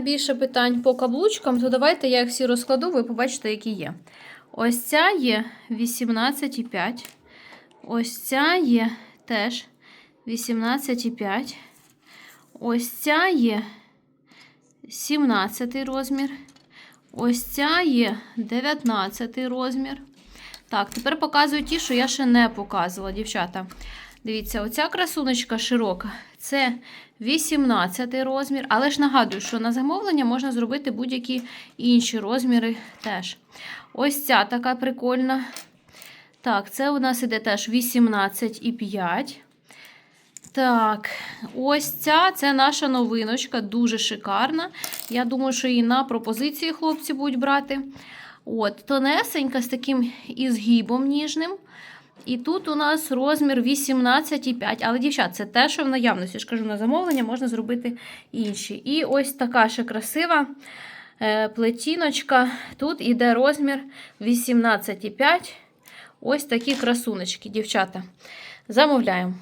Більше питань по каблучкам, то давайте я їх всі розкладу, ви побачите, які є. Ось ця є 18,5. Ось ця є теж 18,5. Ось ця є 17 розмір. Ось ця є 19 розмір. Так, тепер показую ті, що я ще не показувала, дівчата. Дивіться, оця красуночка широка. Це 18 розмір. Але ж нагадую, що на замовлення можна зробити будь-які інші розміри теж. Ось ця така прикольна. Так, це у нас іде теж 18,5. Так, ось ця це наша новиночка, дуже шикарна. Я думаю, що її на пропозиції хлопці будуть брати. От, тонесенька з таким ізгибом ніжним. І тут у нас розмір 18,5. Але, дівчат, це те, що в наявності. Я ж кажу, на замовлення можна зробити інші. І ось така ще красива е, плетіночка. Тут іде розмір 18,5. Ось такі красуночки, дівчата. Замовляємо.